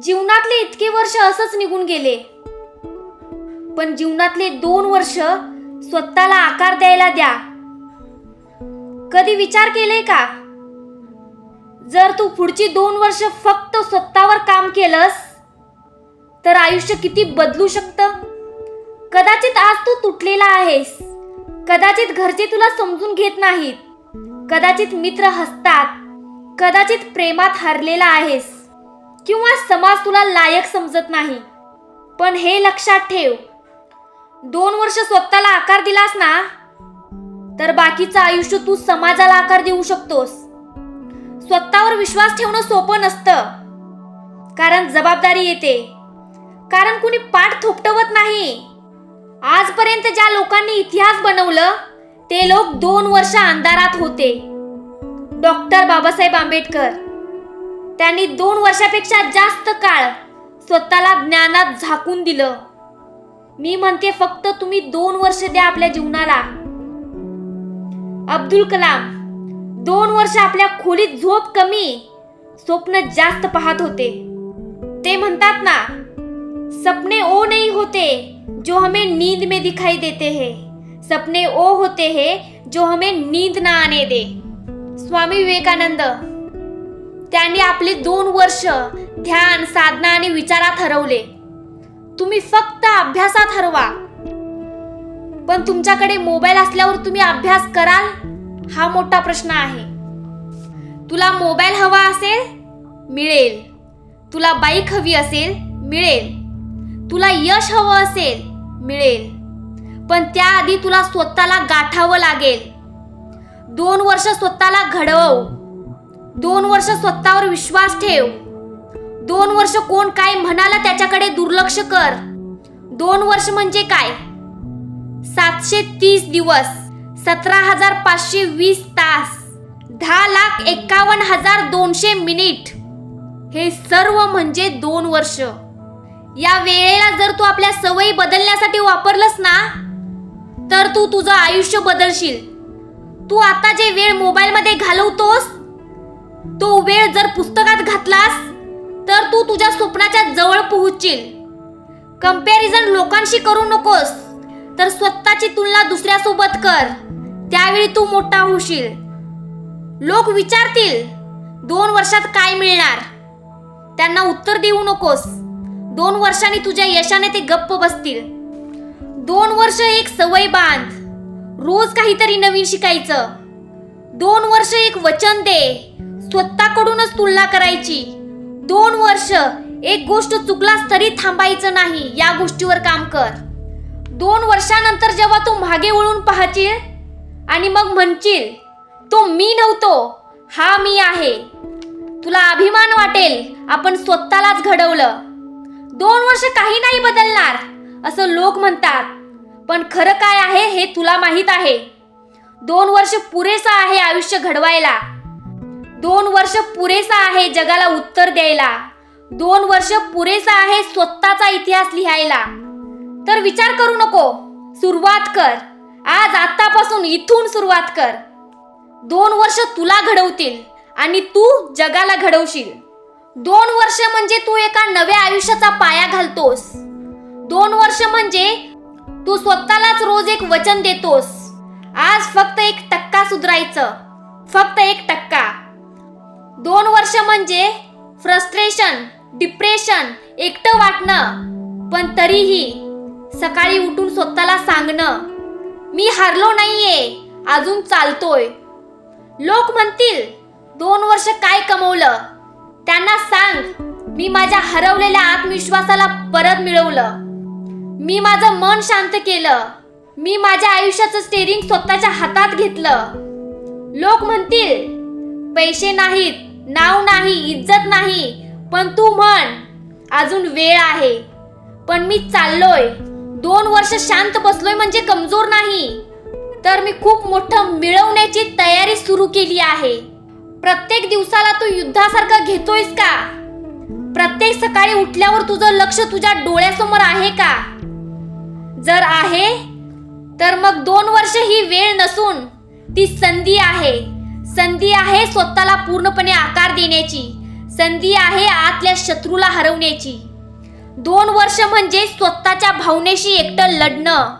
जीवनातले इतके वर्ष असंच निघून गेले. पण जीवनातले दोन वर्ष स्वतःला आकार द्यायला द्या. कधी विचार केले का? जर तू पुढची दोन वर्ष फक्त स्वतःवर काम केलंस तर आयुष्य किती बदलू शकतं? कदाचित आज तू तुटलेला आहेस. कदाचित घरचे तुला समजून घेत नाहीत. कदाचित मित्र हसतात. कदाचित प्रेमात हरलेला आहेस. किंवा समाज तुला लायक समजत नाही. पण हे लक्षात ठेव. दोन वर्ष स्वतःला आकार दिलास ना तर बाकीचं आयुष्य तू समाजाला आकार देऊ शकतोस. स्वतःवर विश्वास ठेवणं सोपं नसतं. कारण जबाबदारी येते. कारण कुणी पाठ थोपटवत नाही. आजपर्यंत ज्या लोकांनी इतिहास बनवलं ते लोक दोन वर्ष अंधारात होते. डॉक्टर बाबासाहेब आंबेडकर. त्यांनी दोन वर्षापेक्षा जास्त काळ स्वतःला ज्ञानात झाकून दिलं. मी म्हणते फक्त तुम्ही दोन वर्ष द्या आपल्या जीवनाला. अब्दुल कलाम दोन वर्ष आपल्या खोलीत झोप कमी स्वप्न जास्त पाहत होते. ते म्हणतात ना सपने ओ नहीं होते जो हमें नींद में दिखाई देते हैं. सपने ओ होते हैं जो हमें नींद ना आने दे. स्वामी विवेकानंद त्यांनी आपले दोन वर्ष ध्यान साधना आणि विचारात हरवले. तुम्ही फक्त अभ्यासात हरवा. पण तुमच्याकडे मोबाईल असल्यावर तुम्ही अभ्यास कराल? हा मोठा प्रश्न आहे. तुला मोबाईल हवा असेल? मिळेल. तुला बाईक हवी असेल? मिळेल. तुला यश हवं असेल? मिळेल. पण त्याआधी तुला स्वतःला गाठावं लागेल. दोन वर्ष स्वतःला घडवू दोन वर्ष स्वतःवर विश्वास ठेव. दोन वर्ष कोण काय म्हणाला त्याच्याकडे दुर्लक्ष कर. दोन वर्ष म्हणजे काय? सातशे तीस दिवस सतरा हजार पाचशे वीस तास दहा लाख एकावन्न हजार दोनशे मिनिट. हे सर्व म्हणजे दोन वर्ष. या वेळेला जर तू आपल्या सवयी बदलण्यासाठी वापरलंस ना तर तू तुझं आयुष्य बदलशील. तू आता जे वेळ मोबाईलमध्ये घालवतोस तो वेळ जर पुस्तकात घातलास तर तू तुझ्या स्वप्नाच्या जवळ पोहोचशील. कंपॅरिझन लोकांशी करू नकोस तर स्वतःची तुलना दुसऱ्यासोबत कर. त्यावेळी तू मोठा होशील. लोक विचारतील दोन वर्षात काय मिळणार? त्यांना उत्तर देऊ नकोस. दोन वर्षांनी तुझ्या यशाने ते गप्प बसतील. दोन वर्ष एक सवय बांध. रोज काहीतरी नवीन शिकायचं. दोन वर्ष एक वचन दे. स्वतःकडूनच तुलना करायची. दोन वर्ष एक गोष्ट चुकलास तरी थांबायचं नाही या गोष्टीवर काम कर. दोन वर्षानंतर जेव्हा तू मागे वळून पाहशील आणि मग म्हणशील तो मी नव्हतो हा मी आहे. तुला अभिमान वाटेल आपण स्वतःलाच घडवलं. दोन वर्ष काही नाही बदलणार असं लोक म्हणतात. पण खरं काय आहे हे तुला माहीत आहे. दोन वर्ष पुरेसा आहे आयुष्य घडवायला. दोन वर्ष पुरेसा आहे जगाला उत्तर द्यायला. दोन वर्ष पुरेसा आहे स्वतःचा इतिहास लिहायला. तर विचार करू नको. सुरुवात कर. आज आतापासून इथून सुरुवात कर. दोन वर्ष तुला घडवतील आणि तू जगाला घडवशील. दोन वर्ष म्हणजे तू एका नव्या आयुष्याचा पाया घालतोस. दोन वर्ष म्हणजे तू स्वतःलाच रोज एक वचन देतोस. आज फक्त एक टक्का सुधारायचं. फक्त एक टक्का. दोन वर्ष म्हणजे फ्रस्ट्रेशन डिप्रेशन एकटं वाटणं. पण तरीही सकाळी उठून स्वतःला सांगणं मी हारलो नाहीये अजून चालतोय. लोक म्हणतील दोन वर्ष काय कमवलं? त्यांना सांग मी माझ्या हरवलेल्या आत्मविश्वासाला परत मिळवलं. मी माझं मन शांत केलं. मी माझ्या आयुष्याचं स्टेरिंग स्वतःच्या हातात घेतलं. लोक म्हणतील पैसे नाहीत नाव नाही इज्जत नाही पण तू म्हण अजून वेळ आहे. पण मी चाललोय. दोन वर्ष शांत बसलोय म्हणजे कमजोर नाही. तर मी खूप मोठं मिळवण्याची तयारी सुरू केली आहे. प्रत्येक दिवसाला तू युद्धासारखं घेतोयस का? प्रत्येक सकाळी उठल्यावर तुझं लक्ष तुझ्या डोळ्यासमोर आहे का? जर आहे तर मग दोन वर्ष ही वेळ नसून ती संधी आहे. संधी आहे स्वतःला पूर्णपणे आकार देण्याची. संधी आहे आतल्या शत्रूला हरवण्याची. दोन वर्ष म्हणजे स्वतःच्या भावनेशी एकटं लढणं.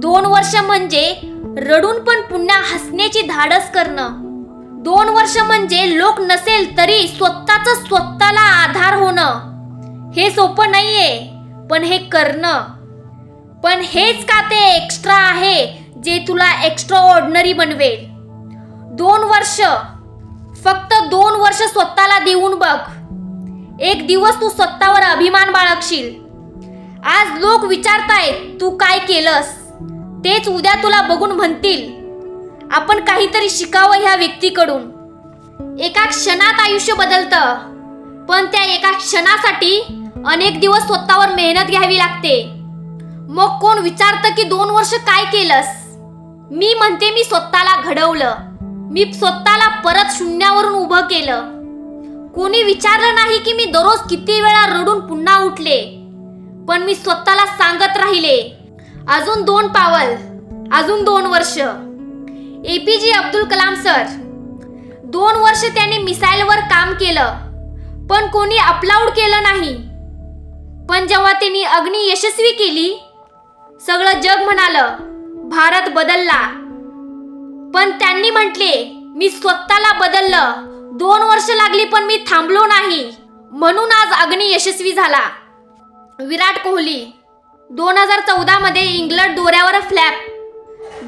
दोन वर्ष म्हणजे रडून पण पुन्हा हसण्याची धाडस करणं. दोन वर्ष म्हणजे लोक नसेल तरी स्वतःच स्वतःला आधार होणं. हे सोपं नाहीये पण हे करणं. पण हेच का ते एक्स्ट्रा आहे जे तुला एक्स्ट्रा ऑर्डनरी बनवेल? दोन वर्ष. फक्त दोन वर्ष स्वतःला देऊन बघ. एक दिवस तू स्वतःवर अभिमान बाळगशील. आज लोक विचारतायत तू काय केलंस? तेच उद्या तुला बघून म्हणतील. आपण काहीतरी शिकावं ह्या व्यक्तीकडून. एका क्षणात आयुष्य बदलतं. पण त्या एका क्षणासाठी अनेक दिवस स्वतःवर मेहनत घ्यावी लागते. मग कोण विचारतं की दोन वर्ष काय केलंस? मी म्हणते मी स्वतःला घडवलं. मी स्वतःला परत शून्यावरून उभं केलं. कोणी विचारलं नाही की मी दररोज किती वेळा रडून पुन्हा उठले पण मी स्वतःला सांगत राहिले अजून दोन पावल अजून दोन वर्ष. ए पी जे अब्दुल कलाम सर दोन वर्ष त्यांनी मिसाईलवर काम केलं पण कोणी अपलाऊड केलं नाही. पण जेव्हा त्यांनी अग्नी यशस्वी केली सगळं जग म्हणालं भारत बदलला. पण त्यांनी म्हटले मी स्वतःला बदललं. दोन वर्ष लागली पण मी थांबलो नाही. म्हणून आज अग्नी यशस्वी झाला. विराट कोहली दोन हजार चौदामध्ये इंग्लंड दोऱ्यावर फ्लॅप.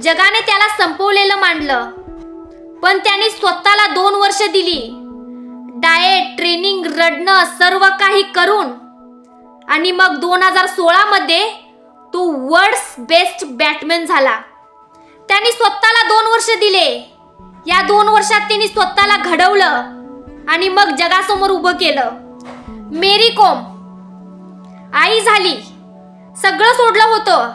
जगाने त्याला संपवलेलं मांडलं. पण त्याने स्वतःला दोन वर्ष दिली. डाएट ट्रेनिंग रडणं सर्व काही करून. आणि मग दोन हजार सोळामध्ये तो वर्ल्ड्स बेस्ट बॅटमॅन झाला. त्यांनी स्वतःला दोन वर्ष दिले. या दोन वर्षात त्यांनी स्वतःला घडवलं आणि मग जगासमोर उभं केलं. मेरी कोम. आई झाली. सगळं सोडलं होतं.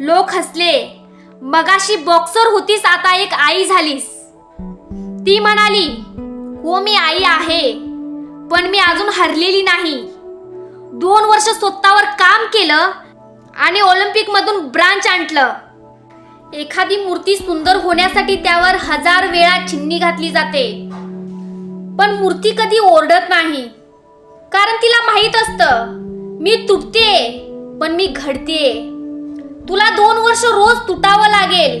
लोक हसले. मगाशी बॉक्सर होतीस आता एक आई झालीस. ती म्हणाली हो मी आई आहे पण मी अजून हरलेली नाही. दोन वर्ष स्वतःवर काम केलं आणि ऑलिम्पिकमधून ब्रांच आणलं. एखादी मूर्ती सुंदर होण्यासाठी त्यावर हजार वेळा चिन्नी घातली जाते. पण मूर्ती कधी ओरडत नाही. कारण तिला माहीत असतं मी तुटते पण मी घडते तुला दोन वर्ष रोज तुटावं लागेल.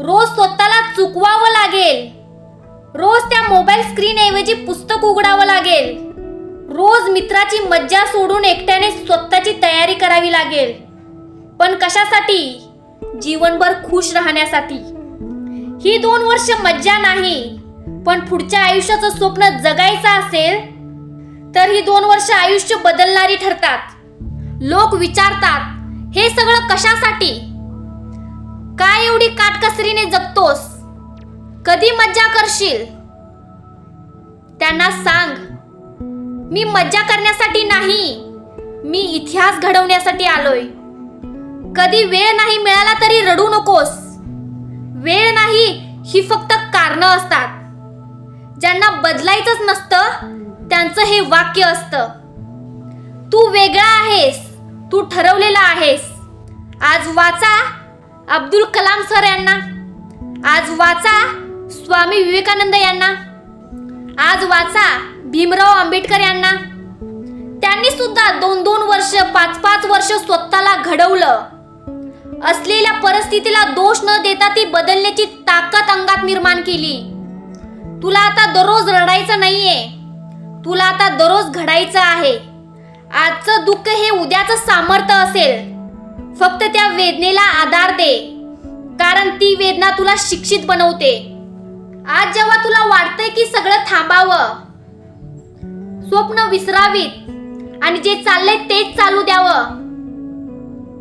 रोज स्वतःला चुकवावं लागेल. रोज त्या मोबाईल स्क्रीन ऐवजी पुस्तक उघडावं लागेल. रोज मित्राची मज्जा सोडून एकट्याने स्वतःची तयारी करावी लागेल. पण कशासाठी? जीवनभर खुश राहण्यासाठी. ही दोन वर्ष मज्जा नाही पण पुढच्या आयुष्याचं स्वप्न जगायचं असेल तर ही दोन वर्ष आयुष्य बदलणारी ठरतात. लोक विचारतात हे सगळं कशासाठी? काय एवढी काटकसरीने जगतोस? कधी मज्जा करशील? त्यांना सांग मी मज्जा करण्यासाठी नाही मी इतिहास घडवण्यासाठी आलोय. कधी वेळ नाही मिळाला तरी रडू नकोस. वेळ नाही ही फक्त कारणं असतात. ज्यांना बदलायचंच नसतं त्यांचं हे वाक्य असतं. तू वेगळा आहेस तू ठरवलेला आहेस. आज वाचा अब्दुल कलाम सर यांना. आज वाचा स्वामी विवेकानंद यांना. आज वाचा भीमराव आंबेडकर यांना. त्यांनी सुद्धा दोन दोन वर्ष पाच पाच वर्ष स्वतःला घडवलं. असलेल्या परिस्थितीला दोष न देता ती बदलण्याची ताकद अंगात निर्माण केली. तुला आता दररोज रडायचं नाहीये. तुला आता दररोज घडायचं आहे. आजचं दुःख हे उद्याचं सामर्थ्य असेल. फक्त त्या वेदनेला आधार दे. कारण ती वेदना तुला शिक्षित बनवते. आज जेव्हा तुला वाटतंय की सगळं थांबावं स्वप्न विसरावीत आणि जे चाललंय तेच चालू द्यावं.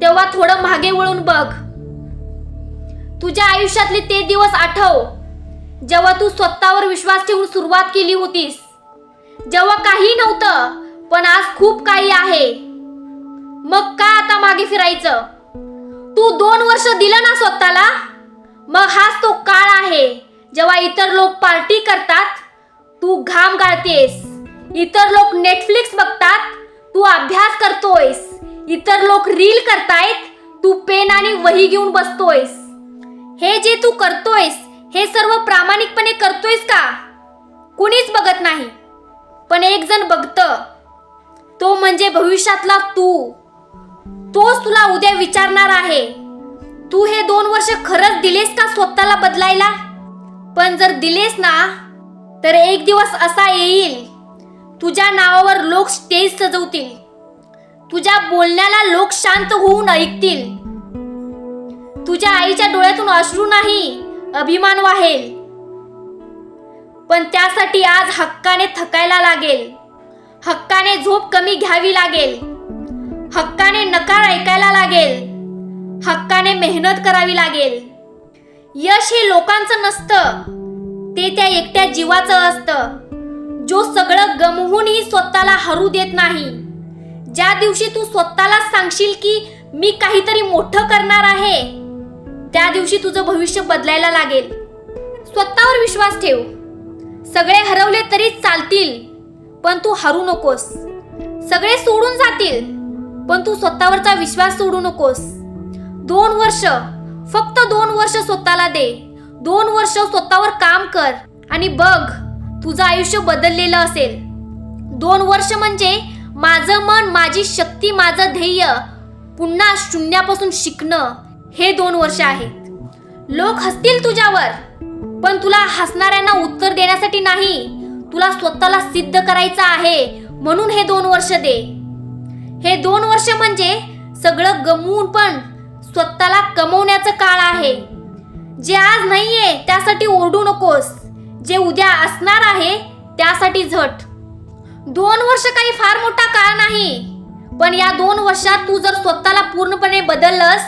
तेव्हा थोडं मागे वळून बघ. तुझ्या आयुष्यातले ते दिवस आठव. जेव्हा तू स्वतःवर विश्वास ठेवून सुरुवात केली होतीस. जेव्हा काही नव्हतं पण आज खूप काही आहे. मग का आता मागे फिरायचं? तू दोन वर्ष दिलं ना स्वतःला? मग हाच तो काळ आहे जेव्हा इतर लोक पार्टी करतात तू घाम गाळतेस. इतर लोक नेटफ्लिक्स बघतात तू अभ्यास करतोयस. इतर लोक रील करतायत तू पेन आणि वही घेऊन बसतोयस. हे जे तू करतोयस हे सर्व प्रामाणिकपणे करतोयस का? कुणीच बघत नाही. पण एक जण बघतं. तो म्हणजे भविष्यातला तू. तोच तुला उद्या विचारणार आहे. तू हे दोन वर्ष खरंच दिलेस का स्वतःला बदलायला? पण जर दिलेस ना तर एक दिवस असा येईल. तुझ्या नावावर लोक स्टेज सजवतील. तुझ्या बोलण्याला लोक शांत होऊन ऐकतील. तुझ्या आईच्या डोळ्यातून अश्रू नाही अभिमान वाहेल. पण त्यासाठी आज हक्काने थकायला लागेल. हक्काने झोप कमी घ्यावी लागेल. हक्काने नकार ऐकायला लागेल. हक्काने मेहनत करावी लागेल. यश हे लोकांचं नसतं ते त्या एकट्या जीवाचं असतं. जो सगळं गमवूनही स्वतःला हरू देत नाही. ज्या दिवशी तू स्वतःला सांगशील की मी काहीतरी मोठं करणार आहे त्या दिवशी तुझं भविष्य बदलायला लागेल. स्वतःवर विश्वास ठेव. सगळे हरवले तरी चालतील पण तू हरू नकोस. सगळे सोडून जातील पण तू स्वतःवरचा विश्वास सोडू नकोस. दोन वर्ष फक्त दोन वर्ष स्वतःला दे. दोन वर्ष स्वतःवर काम कर आणि बघ तुझं आयुष्य बदललेलं असेल. दोन वर्ष म्हणजे माझं मन माझी शक्ती माझं ध्येय पुन्हा शून्यापासून शिकणं हे दोन वर्ष आहेत. लोक हसतील तुझ्यावर पण तुला हसणाऱ्यांना उत्तर देण्यासाठी नाही. तुला स्वतःला सिद्ध करायचं आहे म्हणून हे दोन वर्ष दे. हे दोन वर्ष म्हणजे सगळं गमवून पण स्वतःला कमवण्याचं काळ आहे. जे आज नाहीये त्यासाठी ओरडू नकोस. जे उद्या असणार आहे त्यासाठी झट. दोन वर्ष काही फार मोठा काळ नाही. पण या दोन वर्षात तू जर स्वतःला पूर्णपणे बदललंस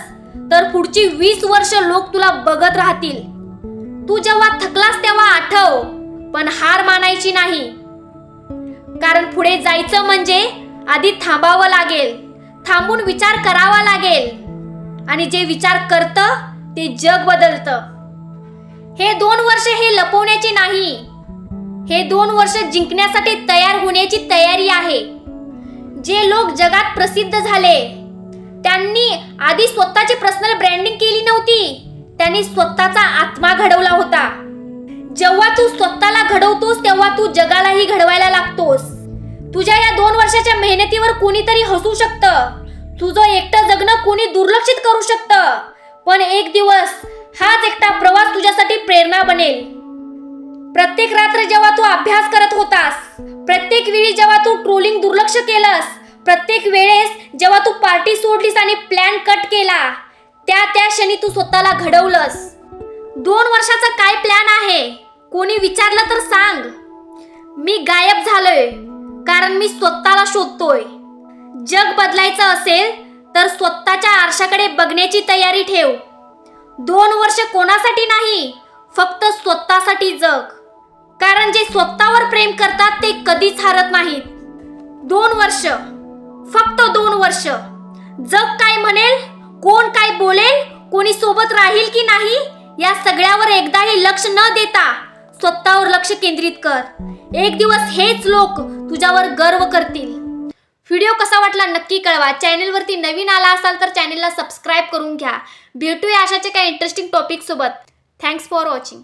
तर पुढची वीस वर्ष लोक तुला बघत राहतील. तू जेव्हा थकलास तेव्हा आठव पण हार मानायची नाही. कारण पुढे जायचं म्हणजे आधी थांबावं लागेल थांबून विचार करावा लागेल. आणि जे विचार करतं ते जग बदलतं. हे दोन वर्ष हे लपवण्याची नाही. हे दोन वर्ष जिंकण्यासाठी तयार होण्याची तयारी आहे. जे लोक जगात प्रसिद्ध झाले त्यांनी आधी स्वतःची पर्सनल ब्रँडिंग केली नव्हती. त्यांनी स्वतःचा आत्मा घडवला होता. जेव्हा तू स्वतःला घडवतोस तेव्हा तू जगालाही घडवायला लागतोस. तुझ्या या दोन वर्षाच्या मेहनतीवर कोणीतरी हसू शकतं. तुझं एकटं जगणं कोणी दुर्लक्षित करू शकतं. पण एक दिवस हाच एकटा प्रवास तुझ्यासाठी प्रेरणा बनेल. प्रत्येक रात्र जेव्हा तू अभ्यास करत होतास प्रत्येक वेळी जेव्हा तू ट्रोलिंग दुर्लक्ष केलंस प्रत्येक वेळेस जेव्हा तू पार्टी सोडलीस आणि प्लॅन कट केला त्या त्या क्षणी तू स्वतःला घडवलंस. दोन वर्षाचा काय प्लॅन आहे? कोणी विचारलं तर सांग. मी गायब झालोय कारण मी स्वतःला शोधतोय. जग बदलायचं असेल तर स्वतःच्या आरशाकडे बघण्याची तयारी ठेव. दोन वर्ष कोणासाठी नाही फक्त स्वतःसाठी जग. कारण जे स्वतःवर प्रेम करतात ते कधीच हारत नाहीत. दोन वर्ष फक्त दोन वर्ष. जग काय म्हणेल कोण काय बोलेल कोणी सोबत राहील की नाही या सगळ्यावर एकदाही लक्ष न देता स्वतःवर लक्ष केंद्रित कर. एक दिवस हेच लोक तुझ्यावर गर्व करतील. व्हिडिओ कसा वाटला नक्की कळवा. चॅनेलवरती नवीन आला असाल तर चॅनेलला सबस्क्राईब करून घ्या. भेटूया अशाचे काही इंटरेस्टिंग टॉपिकसोबत थँक्स फॉर वॉचिंग